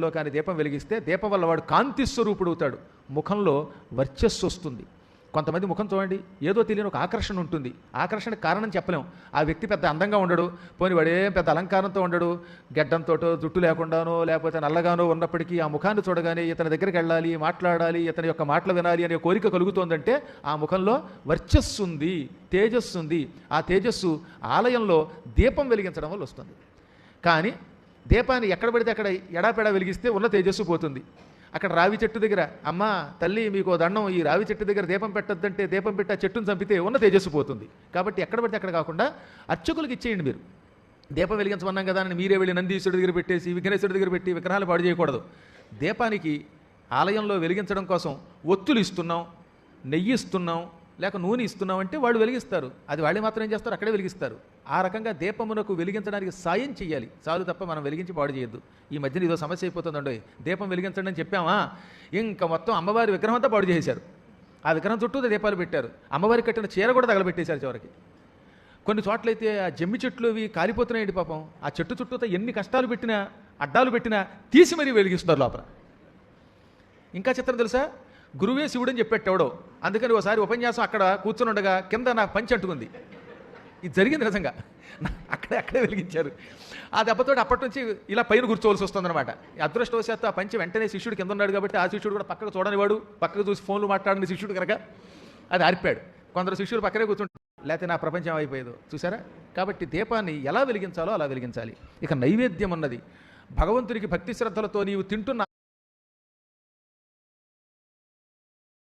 లో కానీ దీపం వెలిగిస్తే దీపం వల్ల వాడు కాంతి స్వరూపుడు అవుతాడు. ముఖంలో వర్చస్సు వస్తుంది. కొంతమంది ముఖం చూడండి ఏదో తెలియని ఒక ఆకర్షణ ఉంటుంది. ఆకర్షణ కారణం చెప్పలేం. ఆ వ్యక్తి పెద్ద అందంగా ఉండడు పోని వాడేం పెద్ద అలంకారంతో ఉండడు. గెడ్డంతోటో జుట్టు లేకుండానో లేకపోతే నల్లగానో ఉన్నప్పటికీ ఆ ముఖాన్ని చూడగానే ఇతని దగ్గరికి వెళ్ళాలి మాట్లాడాలి ఇతని యొక్క మాటలు వినాలి అనే కోరిక కలుగుతోందంటే ఆ ముఖంలో వర్చస్సు ఉంది తేజస్సు ఉంది. ఆ తేజస్సు ఆలయంలో దీపం వెలిగించడం వల్ల వస్తుంది. కానీ దీపాన్ని ఎక్కడ పడితే అక్కడ ఎడాపెడా వెలిగిస్తే ఉన్న తేజస్సు పోతుంది. అక్కడ రావి చెట్టు దగ్గర అమ్మ తల్లి మీకు దండం ఈ రావి చెట్టు దగ్గర దీపం పెట్టొద్దంటే దీపం పెట్టి ఆ చెట్టును చంపితే ఉన్న తేజస్సు పోతుంది. కాబట్టి ఎక్కడ పడితే అక్కడ కాకుండా అర్చకులకు ఇచ్చేయండి మీరు. దీపం వెలిగించమన్నాం కదా అని మీరే వెళ్ళి నందీశ్వరుడి దగ్గర పెట్టేసి విఘ్నేశ్వరుడి దగ్గర పెట్టి విగ్రహాలు పాడు చేయకూడదు. దీపానికి ఆలయంలో వెలిగించడం కోసం ఒత్తులు ఇస్తున్నాం నెయ్యి ఇస్తున్నాం లేక నూనె ఇస్తున్నామంటే వాళ్ళు వెలిగిస్తారు. అది వాళ్ళు మాత్రం ఏం చేస్తారు? అక్కడే వెలిగిస్తారు. ఆ రకంగా దీపమునకు వెలిగించడానికి సాయం చేయాలి చాలు తప్ప మనం వెలిగించి పాడు చేయొద్దు. ఈ మధ్యన ఇదో సమస్య అయిపోతుందండి దీపం వెలిగించండి అని చెప్పామా? ఇంకా మొత్తం అమ్మవారి విగ్రహం అంతా పాడు చేశారు ఆ విగ్రహం చుట్టూ దీపాలు పెట్టారు. అమ్మవారికి కట్టిన చీర కూడా తగలబెట్టేశారు చివరికి. కొన్ని చోట్లయితే ఆ జమ్మి చెట్లు అవి కాలిపోతున్నాయండి పాపం. ఆ చెట్టు చుట్టూతో ఎన్ని కష్టాలు పెట్టినా అడ్డాలు పెట్టినా తీసి మరీ వెలిగిస్తున్నారు లోపల. ఇంకా చిత్రం తెలుసా? గురువే శివుడు అని చెప్పేటెవడో అందుకని ఒకసారి ఉపన్యాసం అక్కడ కూర్చుని ఉండగా కింద నాకు పంచి అంటుకుంది. ఇది జరిగింది నిజంగా. అక్కడే అక్కడే వెలిగించారు. ఆ దెబ్బతో అప్పటి నుంచి ఇలా పైన కూర్చోవలసి వస్తుందన్నమాట. అదృష్టవశాత్తు ఆ పంచి వెంటనే శిష్యుడు కింద ఉన్నాడు కాబట్టి ఆ శిష్యుడు కూడా పక్కకు చూడనివాడు పక్కకు చూసి ఫోన్లు మాట్లాడని శిష్యుడు కనుక అది ఆరిపాడు. కొందరు శిష్యులు పక్కనే కూర్చుంటారు. లేకపోతే నా ప్రపంచం అయిపోయేదో. చూసారా కాబట్టి దీపాన్ని ఎలా వెలిగించాలో అలా వెలిగించాలి. ఇక నైవేద్యం ఉన్నది. భగవంతుడికి భక్తి శ్రద్ధలతో నీవు తింటున్న